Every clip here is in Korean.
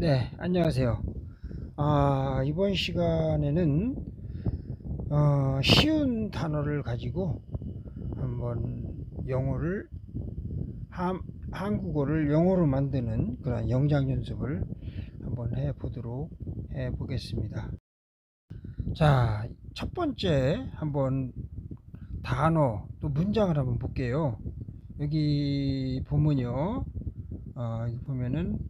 네, 안녕하세요. 아, 이번 시간에는 어, 쉬운 단어를 가지고 한번 영어를 한, 한국어를 영어로 만드는 그런 영장 연습을 한번 해 보도록 해 보겠습니다. 자, 첫 번째 한번 단어 또 문장을 한번 볼게요. 여기 보면요. 어, 보면은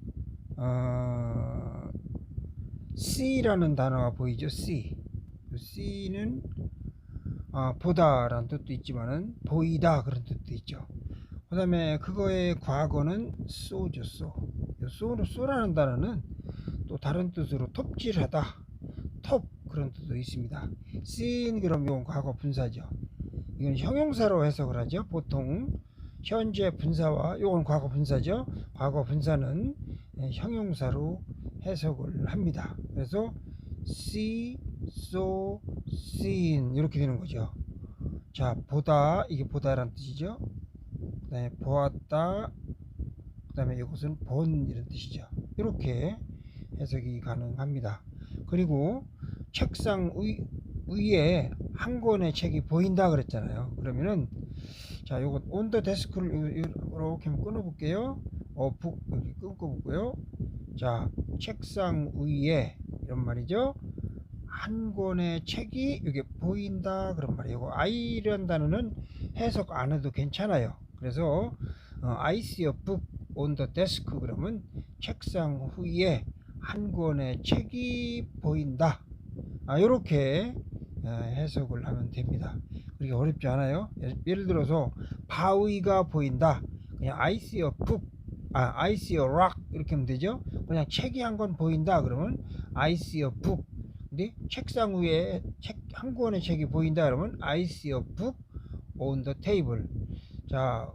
어, C라는 단어가 보이죠? C. C는 어, 보다라는 뜻도 있지만은 보이다 그런 뜻도 있죠. 그 다음에 그거의 과거는 쏘죠, 쏘. 쏘, 쏘라는 단어는 또 다른 뜻으로 톱질하다, 톱 그런 뜻도 있습니다. 씬 그럼 이건 과거 분사죠. 이건 형용사로 해석을 하죠. 보통 현재 분사와 이건 과거 분사죠. 과거 분사는 예, 형용사로 해석을 합니다. 그래서 see, saw, seen 이렇게 되는 거죠. 자, 보다 이게 보다라는 뜻이죠. 그다음에 보았다. 그다음에 이것은 본 이런 뜻이죠. 이렇게 해석이 가능합니다. 그리고 책상 위, 위에 한 권의 책이 보인다 그랬잖아요. 그러면은 자, 요거 온더 데스크를 이렇게 끊어 볼게요. 어, 북 여기 끊고 보고요. 자, 책상 위에 이런 말이죠. 한 권의 책이 이게 보인다 그런 말이에요. I라는 단어는 해석 안 해도 괜찮아요. 그래서 어, I see a book on the desk 그러면 책상 위에 한 권의 책이 보인다. 아, 이렇게 해석을 하면 됩니다. 그렇게 어렵지 않아요. 예를 들어서 바위가 보인다. 그냥 I see a book, 아, I see a rock 이렇게 하면 되죠. 그냥 책이 한 권 보인다. 그러면 I see a book. 근데 책상 위에 책 한 권의 책이 보인다. 그러면 I see a book on the table. 자,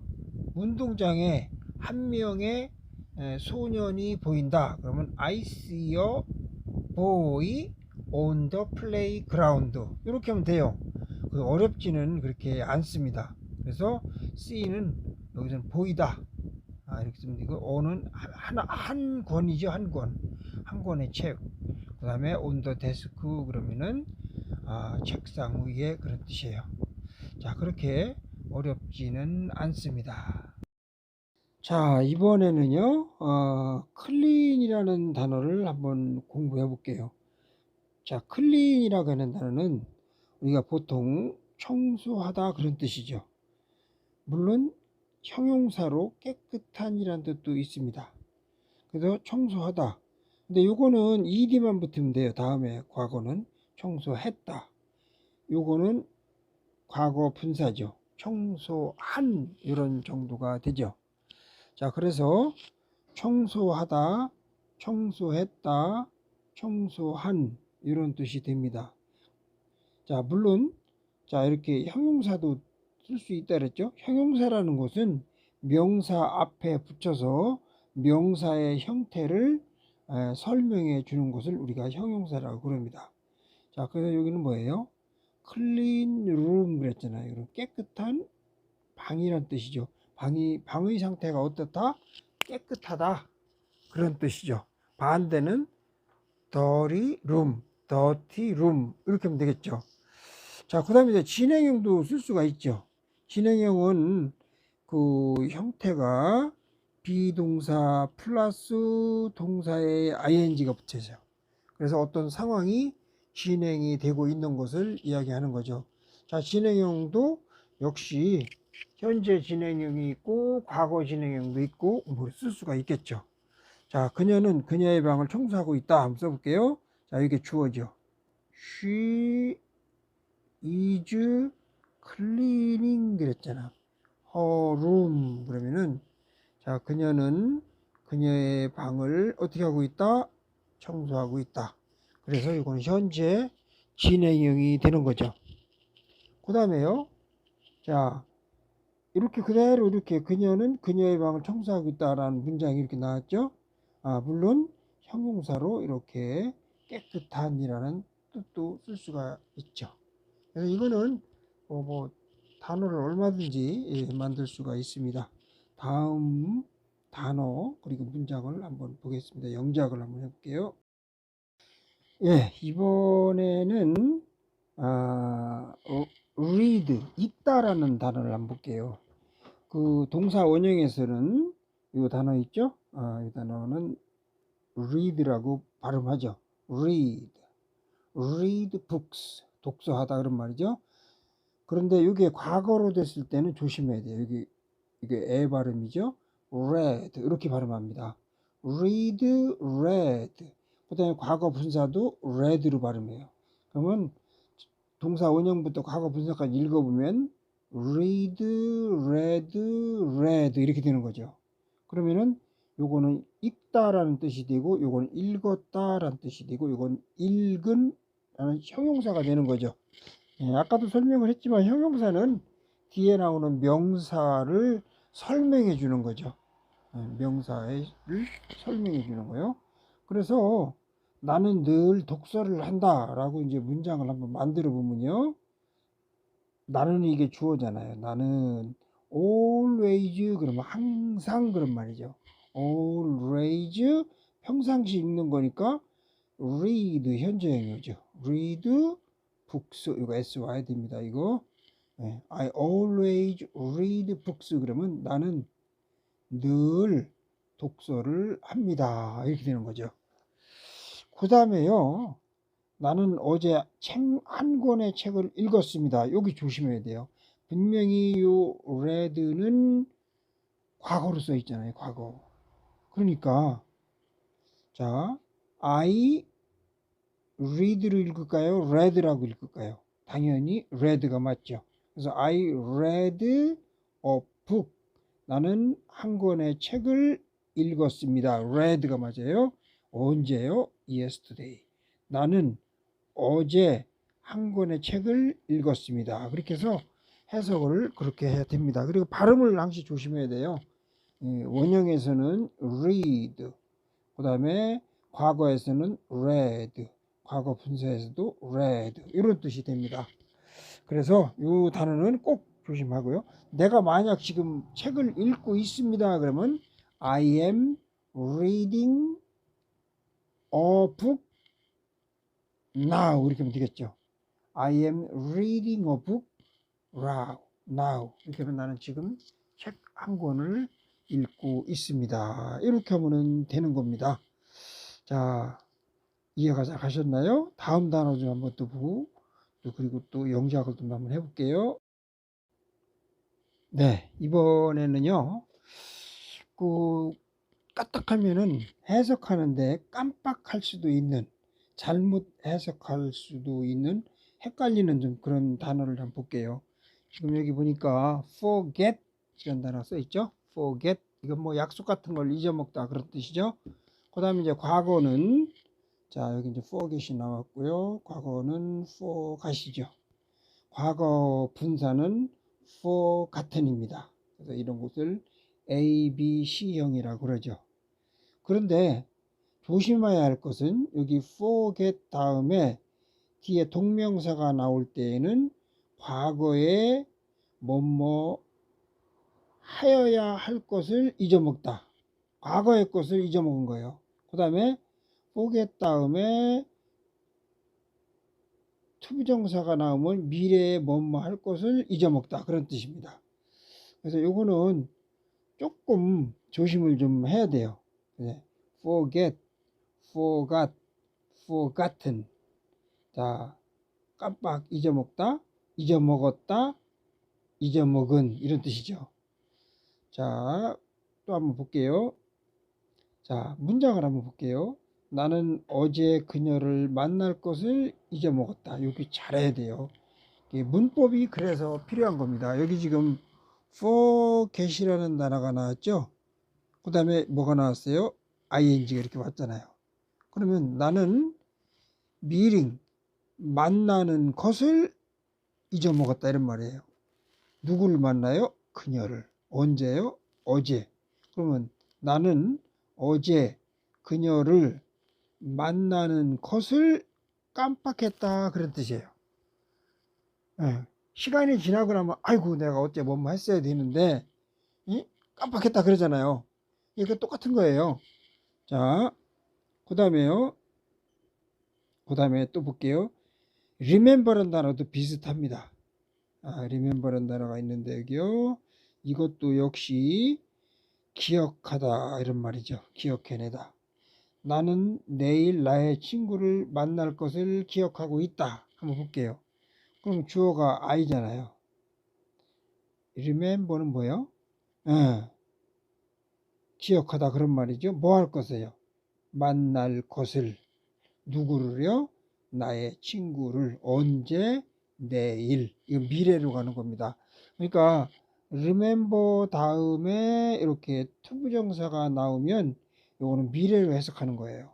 운동장에 한 명의 소년이 보인다. 그러면 I see a boy on the playground. 이렇게 하면 돼요. 그 어렵지는 그렇게 않습니다. 그래서 C는 여기서는 보이다. 아, 이렇게 쓰면 되고, O는 하나, 한 권이죠, 한 권. 한 권의 책. 그 다음에 the desk 그러면은, 아, 책상 위에 그런 뜻이에요. 자, 그렇게 어렵지는 않습니다. 자, 이번에는요, 어, 클린이라는 단어를 한번 공부해 볼게요. 자, 클린이라고 하는 단어는 우리가 보통 청소하다 그런 뜻이죠. 물론 형용사로 깨끗한이라는 뜻도 있습니다. 그래서 청소하다. 근데 요거는 ed만 붙으면 돼요. 다음에 과거는 청소했다. 요거는 과거 분사죠. 청소한 이런 정도가 되죠. 자, 그래서 청소하다, 청소했다, 청소한 이런 뜻이 됩니다. 자, 물론 자, 이렇게 형용사도 쓸 수 있다 그랬죠? 형용사라는 것은 명사 앞에 붙여서 명사의 형태를 에, 설명해 주는 것을 우리가 형용사라고 그럽니다. 자, 그래서 여기는 뭐예요? 클린 룸 그랬잖아요. 깨끗한 방이란 뜻이죠. 방이 방의 상태가 어떻다? 깨끗하다. 그런 뜻이죠. 반대는 dirty room, dirty room 이렇게 하면 되겠죠. 자, 그 다음에 이제 진행형도 쓸 수가 있죠. 진행형은 그 형태가 비동사 플러스 동사에 ing가 붙여져요. 그래서 어떤 상황이 진행이 되고 있는 것을 이야기하는 거죠. 자, 진행형도 역시 현재 진행형이 있고 과거 진행형도 있고 뭐쓸 수가 있겠죠. 자, 그녀는 그녀의 방을 청소하고 있다. 한번 써볼게요. 자, 이게 주어죠. She is cleaning 그랬잖아. her room 그러면은 자, 그녀는 그녀의 방을 어떻게 하고 있다? 청소하고 있다. 그래서 이건 현재 진행형이 되는 거죠. 그 다음에요. 자, 이렇게 그대로 이렇게 그녀는 그녀의 방을 청소하고 있다라는 문장이 이렇게 나왔죠. 아, 물론 형용사로 이렇게 깨끗한이라는 뜻도 쓸 수가 있죠. 그래서 이거는 뭐, 뭐 단어를 얼마든지 예, 만들 수가 있습니다. 다음 단어 그리고 문장을 한번 보겠습니다. 영작을 한번 해볼게요. 예, 이번에는 아, 어, read 읽다라는 단어를 한번 볼게요. 그 동사 원형에서는 이 단어 있죠? 아, 이 단어는 read라고 발음하죠. read, read books, 독서하다 그런 말이죠. 그런데 이게 과거로 됐을 때는 조심해야 돼요. 여기 이게 애 발음이죠. read 이렇게 발음합니다. read, read. 그다음에 과거 분사도 read로 발음해요. 그러면 동사 원형부터 과거 분사까지 읽어보면 read, read, read 이렇게 되는 거죠. 그러면은 요거는 읽다라는 뜻이 되고 요거는 읽었다라는 뜻이 되고 요건 읽은 라는 형용사가 되는 거죠. 예, 아까도 설명을 했지만 형용사는 뒤에 나오는 명사를 설명해 주는 거죠. 예, 명사를 설명해 주는 거요. 그래서 나는 늘 독서를 한다라고 이제 문장을 한번 만들어 보면요. 나는 이게 주어잖아요. 나는 always 그러면 항상 그런 말이죠. always 평상시 읽는 거니까 read 현재형이죠. read books 이거 s 와야 됩니다. 이거 네, I always read books 그러면 나는 늘 독서를 합니다. 이렇게 되는 거죠. 그 다음에요. 나는 어제 책 한 권의 책을 읽었습니다. 여기 조심해야 돼요. 분명히 요 read는 과거로 써 있잖아요. 과거. 그러니까 자, I read를 읽을까요? read라고 읽을까요? 당연히 read가 맞죠. 그래서 I read a book. 나는 한 권의 책을 읽었습니다. read가 맞아요. 언제요? yesterday. 나는 어제 한 권의 책을 읽었습니다. 그렇게 해서 해석을 그렇게 해야 됩니다. 그리고 발음을 항시 조심해야 돼요. 예, 원형에서는 read, 그 다음에 과거에서는 read, 과거 분사에서도 read 이런 뜻이 됩니다. 그래서 이 단어는 꼭 조심하고요. 내가 만약 지금 책을 읽고 있습니다. 그러면 I am reading a book now 이렇게 하면 되겠죠. I am reading a book now. 이렇게 하면 나는 지금 책 한 권을 읽고 있습니다. 이렇게 하면 되는 겁니다. 자, 이해가 잘 가셨나요? 다음 단어 좀 한번 또 보고, 또 그리고 또 영작을 좀 한번 해볼게요. 네, 이번에는요, 그, 까딱하면은 해석하는데 깜빡할 수도 있는, 잘못 해석할 수도 있는, 헷갈리는 좀 그런 단어를 한번 볼게요. 지금 여기 보니까 forget 이런 단어 써 있죠? forget 이건 뭐 약속 같은 걸 잊어먹다 그런 뜻이죠. 그 다음에 이제 과거는 자 여기 이제 forget이 나왔고요. 과거는 forgot이죠. 과거 분사는 forgotten입니다. 그래서 이런 것을 A, B, C형이라고 그러죠. 그런데 조심해야 할 것은 여기 forget 다음에 뒤에 동명사가 나올 때에는 과거에 뭐뭐 하여야 할 것을 잊어먹다. 과거의 것을 잊어먹은 거예요. 그 다음에 forget 다음에 투부정사가 나오면 미래에 뭐뭐 할 것을 잊어먹다. 그런 뜻입니다. 그래서 요거는 조금 조심을 좀 해야 돼요. 네. forget, forgot, forgotten. 자, 깜빡 잊어먹다, 잊어먹었다, 잊어먹은 이런 뜻이죠. 자, 또 한번 볼게요. 자, 문장을 한번 볼게요. 나는 어제 그녀를 만날 것을 잊어먹었다. 여기 잘해야 돼요. 문법이 그래서 필요한 겁니다. 여기 지금 forget이라는 단어가 나왔죠. 그 다음에 뭐가 나왔어요? ing가 이렇게 왔잖아요. 그러면 나는 meeting, 만나는 것을 잊어먹었다 이런 말이에요. 누구를 만나요? 그녀를. 언제요? 어제. 그러면 나는 어제 그녀를 만나는 것을 깜빡했다 그런 뜻이에요. 네. 시간이 지나고 나면 아이고 내가 어째 뭐뭐 했어야 되는데 이? 깜빡했다 그러잖아요. 이거 똑같은 거예요. 자, 그 다음에요. 그 다음에 또 볼게요. remember란 단어도 비슷합니다. 아, remember란 단어가 있는데 여기요. 이것도 역시 기억하다 이런 말이죠. 기억해내다. 나는 내일 나의 친구를 만날 것을 기억하고 있다. 한번 볼게요. 그럼 주어가 I잖아요. remember는 뭐예요? 예. 기억하다 그런 말이죠. 뭐 할 것이에요? 만날 것을 누구를요? 나의 친구를 언제 내일 이거 미래로 가는 겁니다. 그러니까 remember 다음에 이렇게 투부정사가 나오면 이거는 미래로 해석하는 거예요.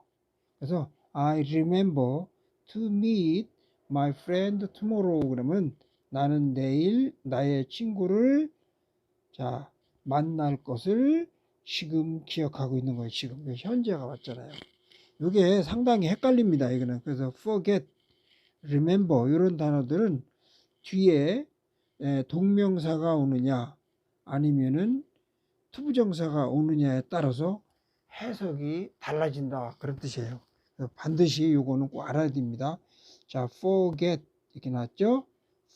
그래서 I remember to meet my friend tomorrow 그러면 나는 내일 나의 친구를 자 만날 것을 지금 기억하고 있는 거예요. 지금 현재가 왔잖아요. 이게 상당히 헷갈립니다. 이거는 그래서 forget, remember 이런 단어들은 뒤에 에, 동명사가 오느냐 아니면은 투부정사가 오느냐에 따라서 해석이 달라진다 그런 뜻이에요. 반드시 요거는 꼭 알아야 됩니다. 자, forget 이렇게 나왔죠?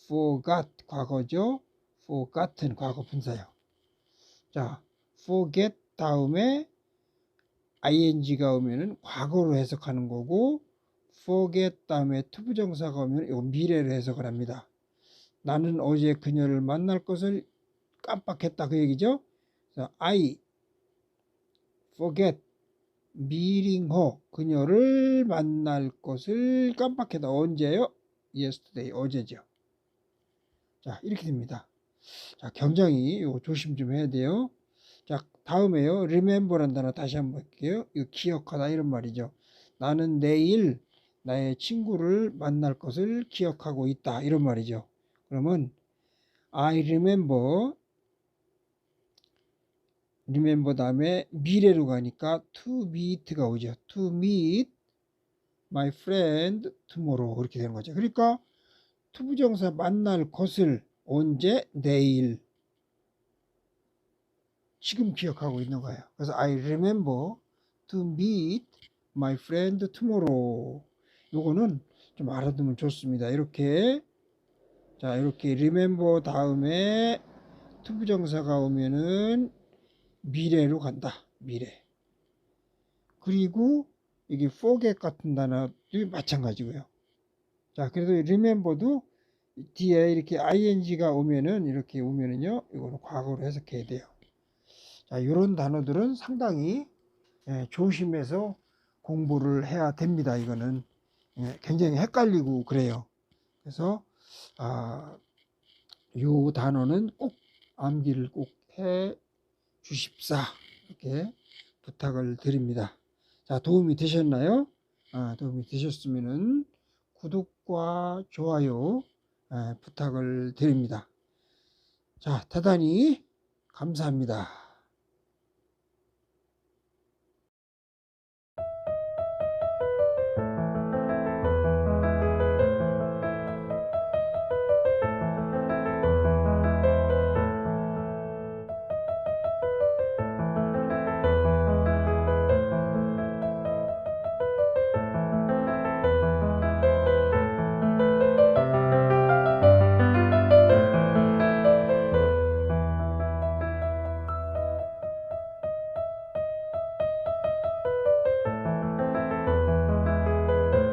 forgot 과거죠? forgotten 과거 분사요. 자, forget 다음에 ing가 오면은 과거로 해석하는 거고 forget 다음에 투부정사가 오면 이거 미래로 해석을 합니다. 나는 어제 그녀를 만날 것을 깜빡했다 그 얘기죠. I forget her 그녀를 만날 것을 깜빡했다. 언제요? yesterday 어제죠. 자 이렇게 됩니다. 자 굉장히 이거 조심 좀 해야 돼요. 자 다음에요. remember란 단어 다시 한번 볼게요. 이거 기억하다 이런 말이죠. 나는 내일 나의 친구를 만날 것을 기억하고 있다 이런 말이죠. 그러면 I remember remember 다음에 미래로 가니까 to meet가 오죠. to meet my friend tomorrow 그렇게 되는 거죠. 그러니까 투부정사 만날 것을 언제 내일 지금 기억하고 있는 거예요. 그래서 I remember to meet my friend tomorrow. 요거는 좀 알아두면 좋습니다. 이렇게 자 이렇게 remember 다음에 투부정사가 오면은 미래로 간다. 미래. 그리고 이게 forget 같은 단어도 마찬가지고요. 자 그래도 remember도 뒤에 이렇게 ing가 오면은 이렇게 오면은요 이거는 과거로 해석해야 돼요. 자, 이런 단어들은 상당히 예, 조심해서 공부를 해야 됩니다. 이거는 예, 굉장히 헷갈리고 그래요. 그래서 아, 요 단어는 꼭 암기를 꼭 해 주십사 이렇게 부탁을 드립니다. 자, 도움이 되셨나요? 아, 도움이 되셨으면은 구독과 좋아요 예, 부탁을 드립니다. 자, 대단히 감사합니다.